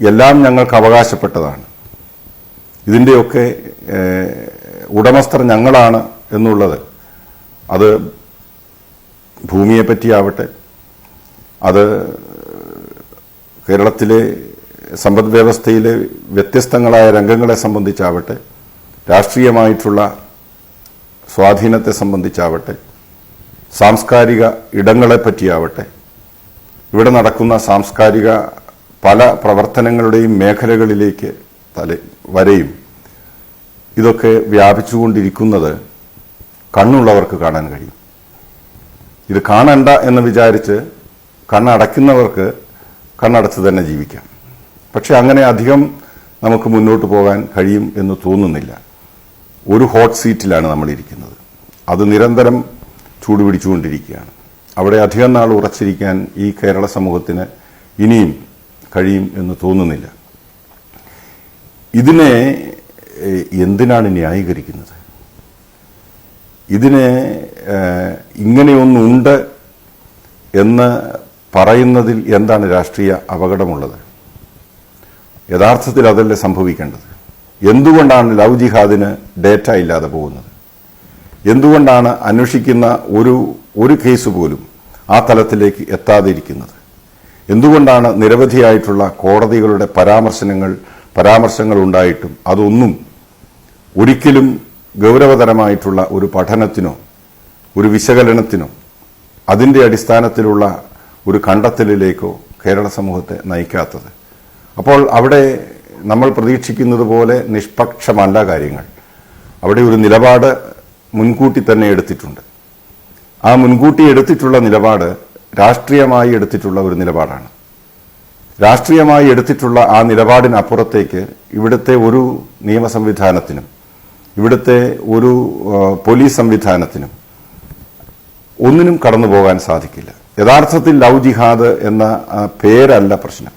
എല്ലാം ഞങ്ങൾക്ക് അവകാശപ്പെട്ടതാണ്. ഇതിന്റെയൊക്കെ ഉടമസ്ഥർ ഞങ്ങളാണ് എന്നുള്ളത്. അത് ഭൂമിയെ പറ്റിയാവട്ടെ അത് കേരളത്തിലെ സമ്പദ് വ്യവസ്ഥയിലെ വ്യത്യസ്തങ്ങളായ രംഗങ്ങളെ സംബന്ധിച്ചാവട്ടെ രാഷ്ട്രീയമായിട്ടുള്ള സ്വാധീനത്തെ സംബന്ധിച്ചാവട്ടെ സാംസ്കാരിക ഇടങ്ങളെ പറ്റിയാവട്ടെ ഇവിടെ നടക്കുന്ന സാംസ്കാരിക പല പ്രവർത്തനങ്ങളുടെയും മേഖലകളിലേക്ക് തല വരെയും ഇതൊക്കെ വ്യാപിച്ചുകൊണ്ടിരിക്കുന്നത് കണ്ണുള്ളവർക്ക് കാണാൻ കഴിയും. ഇത് കാണണ്ട എന്ന് വിചാരിച്ച് കണ്ണടയ്ക്കുന്നവർക്ക് കണ്ണടച്ച് തന്നെ ജീവിക്കാം. പക്ഷെ അങ്ങനെ അധികം നമുക്ക് മുന്നോട്ട് പോകാൻ കഴിയും എന്ന് തോന്നുന്നില്ല. ഒരു ഹോട്ട് സീറ്റിലാണ് നമ്മൾ ഇരിക്കുന്നത് അത് നിരന്തരം ചൂടുപിടിച്ചുകൊണ്ടിരിക്കുകയാണ് അവിടെ അധികം നാൾ ഉറച്ചിരിക്കാൻ ഈ കേരള സമൂഹത്തിന് ഇനിയും കഴിയും എന്ന് തോന്നുന്നില്ല. ഇതിനെ എന്തിനാണ് ന്യായീകരിക്കുന്നത്? ഇതിനെ ഇങ്ങനെയൊന്നുണ്ട് എന്ന് പറയുന്നതിൽ എന്താണ് രാഷ്ട്രീയ അപകടമുള്ളത്? യഥാർത്ഥത്തിൽ അതല്ലേ സംഭവിക്കേണ്ടത്? എന്തുകൊണ്ടാണ് ലവ് ജിഹാദിന് ഡേറ്റ ഇല്ലാതെ പോകുന്നത്? എന്തുകൊണ്ടാണ് അന്വേഷിക്കുന്ന ഒരു ഒരു കേസ് പോലും ആ തലത്തിലേക്ക് എത്താതിരിക്കുന്നത്? എന്തുകൊണ്ടാണ് നിരവധിയായിട്ടുള്ള കോടതികളുടെ പരാമർശനങ്ങൾ പരാമർശങ്ങൾ ഉണ്ടായിട്ടും അതൊന്നും ഒരിക്കലും ഗൗരവതരമായിട്ടുള്ള ഒരു പഠനത്തിനോ ഒരു വിശകലനത്തിനോ അതിന്റെ അടിസ്ഥാനത്തിലുള്ള ഒരു കണ്ടെത്തലിലേക്കോ കേരള സമൂഹത്തെ നയിക്കാത്തത്? അപ്പോൾ അവിടെ നമ്മൾ പ്രതീക്ഷിക്കുന്നത് പോലെ നിഷ്പക്ഷമല്ല കാര്യങ്ങൾ. അവിടെ ഒരു നിലപാട് മുൻകൂട്ടി തന്നെ എടുത്തിട്ടുണ്ട്. ആ മുൻകൂട്ടി എടുത്തിട്ടുള്ള നിലപാട് രാഷ്ട്രീയമായി എടുത്തിട്ടുള്ള ഒരു നിലപാടാണ്. രാഷ്ട്രീയമായി എടുത്തിട്ടുള്ള ആ നിലപാടിനപ്പുറത്തേക്ക് ഇവിടുത്തെ ഒരു നിയമ സംവിധാനത്തിനും ഇവിടുത്തെ ഒരു പോലീസ് സംവിധാനത്തിനും ഒന്നിനും കടന്നു പോകാൻ സാധിക്കില്ല. യഥാർത്ഥത്തിൽ ലവ് ജിഹാദ് എന്ന പേരല്ല പ്രശ്നം.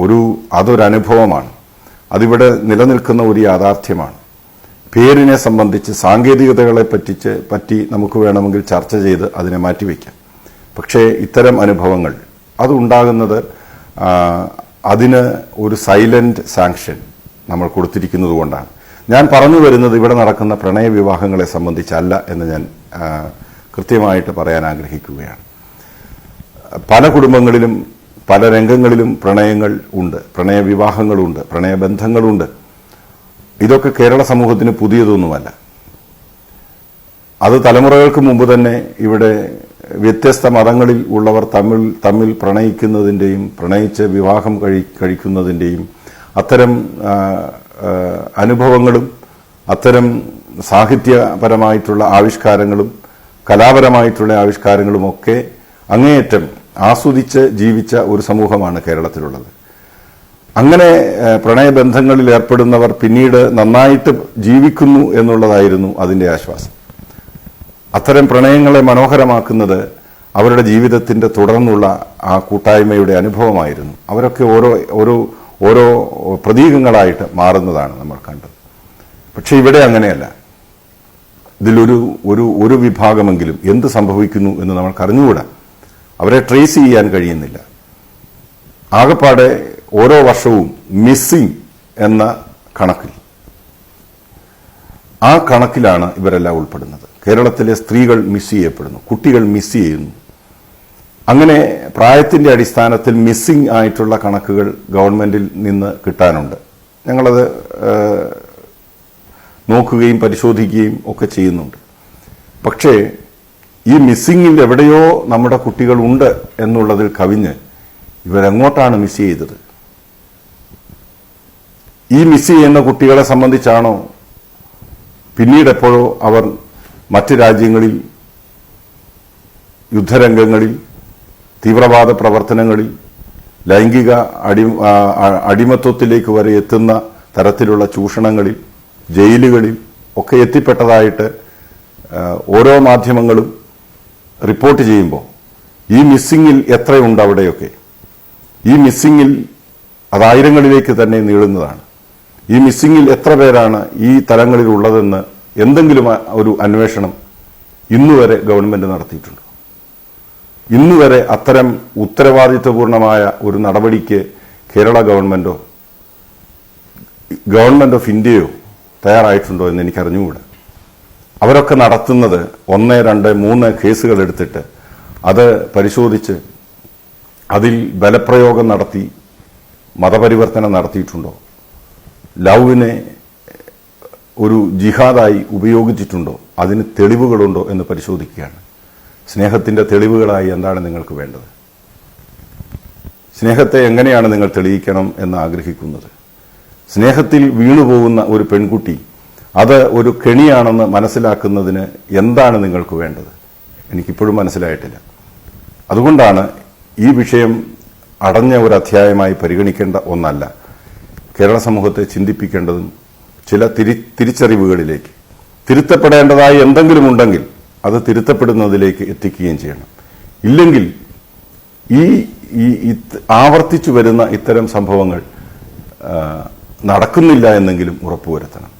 ഒരു അതൊരനുഭവമാണ്. അതിവിടെ നിലനിൽക്കുന്ന ഒരു യാഥാർത്ഥ്യമാണ്. പേരിനെ സംബന്ധിച്ച് സാങ്കേതികതകളെ പറ്റിച്ച് പറ്റി നമുക്ക് വേണമെങ്കിൽ ചർച്ച ചെയ്ത് അതിനെ മാറ്റിവെക്കാം. പക്ഷേ ഇത്തരം അനുഭവങ്ങൾ അതുണ്ടാകുന്നത് അതിന് ഒരു സൈലന്റ് സാങ്ഷൻ നമ്മൾ കൊടുത്തിരിക്കുന്നത് കൊണ്ടാണ്. ഞാൻ പറഞ്ഞു വരുന്നത് ഇവിടെ നടക്കുന്ന പ്രണയ വിവാഹങ്ങളെ സംബന്ധിച്ചല്ല എന്ന് ഞാൻ കൃത്യമായിട്ട് പറയാൻ ആഗ്രഹിക്കുകയാണ്. പല കുടുംബങ്ങളിലും പല രംഗങ്ങളിലും പ്രണയങ്ങൾ ഉണ്ട് പ്രണയ വിവാഹങ്ങളുണ്ട് പ്രണയബന്ധങ്ങളുണ്ട് ഇതൊക്കെ കേരള സമൂഹത്തിന് പുതിയതൊന്നുമല്ല. അത് തലമുറകൾക്ക് മുമ്പ് തന്നെ ഇവിടെ വ്യത്യസ്ത മതങ്ങളിൽ ഉള്ളവർ തമ്മിൽ തമ്മിൽ പ്രണയിക്കുന്നതിന്റെയും പ്രണയിച്ച് വിവാഹം കഴി കഴിക്കുന്നതിന്റെയും അത്തരം അനുഭവങ്ങളും അത്തരം സാഹിത്യപരമായിട്ടുള്ള ആവിഷ്കാരങ്ങളും കലാപരമായിട്ടുള്ള ആവിഷ്കാരങ്ങളുമൊക്കെ അങ്ങേയറ്റം ആസ്വദിച്ച് ജീവിച്ച ഒരു സമൂഹമാണ് കേരളത്തിലുള്ളത്. അങ്ങനെ പ്രണയബന്ധങ്ങളിൽ ഏർപ്പെടുന്നവർ പിന്നീട് നന്നായിട്ട് ജീവിക്കുന്നു എന്നുള്ളതായിരുന്നു അതിന്റെ ആശ്വാസം. അത്തരം പ്രണയങ്ങളെ മനോഹരമാക്കുന്നത് അവരുടെ ജീവിതത്തിന്റെ തുടർന്നുള്ള ആ കൂട്ടായ്മയുടെ അനുഭവമായിരുന്നു. അവരൊക്കെ ഓരോ ഓരോ ഓരോ പ്രതീകങ്ങളായിട്ട് മാറുന്നതാണ് നമ്മൾ കണ്ടത്. പക്ഷേ ഇവിടെ അങ്ങനെയല്ല. ഇതിലൊരു ഒരു ഒരു വിഭാഗമെങ്കിലും എന്ത് സംഭവിക്കുന്നു എന്ന് നമ്മൾക്ക് അറിഞ്ഞുകൂടാ. അവരെ ട്രേസ് ചെയ്യാൻ കഴിയുന്നില്ല. ആകപ്പാടെ ഓരോ വർഷവും മിസ്സിംഗ് എന്ന കണക്കിൽ. ആ കണക്കിലാണ് ഇവരെല്ലാം ഉൾപ്പെടുന്നത്. കേരളത്തിലെ സ്ത്രീകൾ മിസ് ചെയ്യപ്പെടുന്നു കുട്ടികൾ മിസ് ചെയ്യുന്നു. അങ്ങനെ പ്രായത്തിന്റെ അടിസ്ഥാനത്തിൽ മിസ്സിംഗ് ആയിട്ടുള്ള കണക്കുകൾ ഗവൺമെന്റിൽ നിന്ന് കിട്ടാനുണ്ട്. ഞങ്ങളത് നോക്കുകയും പരിശോധിക്കുകയും ഒക്കെ ചെയ്യുന്നുണ്ട്. പക്ഷേ ഈ മിസ്സിങ്ങിൽ എവിടെയോ നമ്മുടെ കുട്ടികളുണ്ട് എന്നുള്ളതിൽ കവിഞ്ഞ് ഇവരെങ്ങോട്ടാണ് മിസ് ചെയ്തത്? ഈ മിസ് ചെയ്യുന്ന കുട്ടികളെ സംബന്ധിച്ചാണോ പിന്നീട് എപ്പോഴോ അവർ മറ്റ് രാജ്യങ്ങളിൽ യുദ്ധരംഗങ്ങളിൽ തീവ്രവാദ പ്രവർത്തനങ്ങളിൽ ലൈംഗിക അടി അടിമത്വത്തിലേക്ക് വരെ എത്തുന്ന തരത്തിലുള്ള ചൂഷണങ്ങളിൽ ജയിലുകളിൽ ഒക്കെ എത്തിപ്പെട്ടതായിട്ട് ഓരോ മാധ്യമങ്ങളും റിപ്പോർട്ട് ചെയ്യുമ്പോൾ ഈ മിസ്സിങ്ങിൽ എത്രയുണ്ട് അവിടെയൊക്കെ? ഈ മിസ്സിങ്ങിൽ അതായിരങ്ങളിലേക്ക് തന്നെ നീളുന്നതാണ്. ഈ മിസ്സിങ്ങിൽ എത്ര പേരാണ് ഈ തലങ്ങളിൽ ഉള്ളതെന്ന് എന്തെങ്കിലും ഒരു അന്വേഷണം ഇന്നുവരെ ഗവൺമെന്റ് നടത്തിയിട്ടുണ്ട്. ഇന്നുവരെ അത്തരം ഉത്തരവാദിത്വപൂർണമായ ഒരു നടപടിക്ക് കേരള ഗവൺമെന്റോ ഗവൺമെന്റ് ഓഫ് ഇന്ത്യയോ തയ്യാറായിട്ടുണ്ടോ എന്ന് എനിക്ക് അറിഞ്ഞുകൂടെ അവരൊക്കെ നടത്തുന്നത് ഒന്ന് രണ്ട് മൂന്ന് കേസുകൾ എടുത്തിട്ട് അത് പരിശോധിച്ച് അതിൽ ബലപ്രയോഗം നടത്തി മതപരിവർത്തനം നടത്തിയിട്ടുണ്ടോ? ലവിനെ ഒരു ജിഹാദായി ഉപയോഗിച്ചിട്ടുണ്ടോ? അതിന് തെളിവുകളുണ്ടോ എന്ന് പരിശോധിക്കുകയാണ്. സ്നേഹത്തിന്റെ തെളിവുകളായി എന്താണ് നിങ്ങൾക്ക് വേണ്ടത്? സ്നേഹത്തെ എങ്ങനെയാണ് നിങ്ങൾ തെളിയിക്കണം എന്ന് ആഗ്രഹിക്കുന്നത്? സ്നേഹത്തിൽ വീണുപോകുന്ന ഒരു പെൺകുട്ടി അത് ഒരു കെണിയാണെന്ന് മനസ്സിലാക്കുന്നതിന് എന്താണ് നിങ്ങൾക്ക് വേണ്ടത്? എനിക്കിപ്പോഴും മനസ്സിലായിട്ടില്ല. അതുകൊണ്ടാണ് ഈ വിഷയം അടഞ്ഞ ഒരു അധ്യായമായി പരിഗണിക്കേണ്ട ഒന്നല്ല. കേരള സമൂഹത്തെ ചിന്തിപ്പിക്കേണ്ടതും ചില തിരി തിരിച്ചറിവുകളിലേക്ക് തിരുത്തപ്പെടേണ്ടതായി എന്തെങ്കിലും ഉണ്ടെങ്കിൽ അത് തിരുത്തപ്പെടുന്നതിലേക്ക് എത്തിക്കുകയും ചെയ്യണം. ഇല്ലെങ്കിൽ ഈ ഈ ആവർത്തിച്ചു വരുന്ന ഇത്തരം സംഭവങ്ങൾ നടക്കുന്നില്ല എന്നെങ്കിലും ഉറപ്പുവരുത്തണം.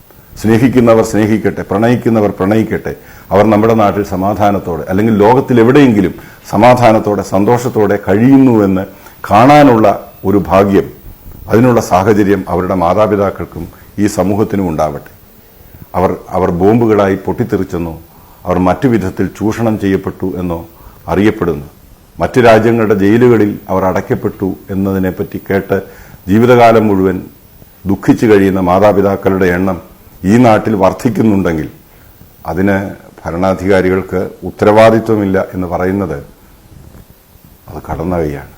സ്നേഹിക്കുന്നവർ സ്നേഹിക്കട്ടെ പ്രണയിക്കുന്നവർ പ്രണയിക്കട്ടെ അവർ നമ്മുടെ നാട്ടിൽ സമാധാനത്തോടെ അല്ലെങ്കിൽ ലോകത്തിൽ എവിടെയെങ്കിലും സമാധാനത്തോടെ സന്തോഷത്തോടെ കഴിയുന്നുവെന്ന് കാണാനുള്ള ഒരു ഭാഗ്യം അതിനുള്ള സാഹചര്യം അവരുടെ മാതാപിതാക്കൾക്കും ഈ സമൂഹത്തിനും ഉണ്ടാവട്ടെ. അവർ അവർ ബോംബുകളായി പൊട്ടിത്തെറിച്ചെന്നോ അവർ മറ്റു വിധത്തിൽ ചൂഷണം ചെയ്യപ്പെട്ടു എന്നോ അറിയപ്പെടുന്നു. മറ്റു രാജ്യങ്ങളുടെ ജയിലുകളിൽ അവർ അടയ്ക്കപ്പെട്ടു എന്നതിനെപ്പറ്റി കേട്ട് ജീവിതകാലം മുഴുവൻ ദുഃഖിച്ചു കഴിയുന്ന മാതാപിതാക്കളുടെ എണ്ണം ഈ നാട്ടിൽ വർദ്ധിക്കുന്നുണ്ടെങ്കിൽ അതിന് ഭരണാധികാരികൾക്ക് ഉത്തരവാദിത്വമില്ല എന്ന് പറയുന്നത് അത് കടന്ന കൈയാണ്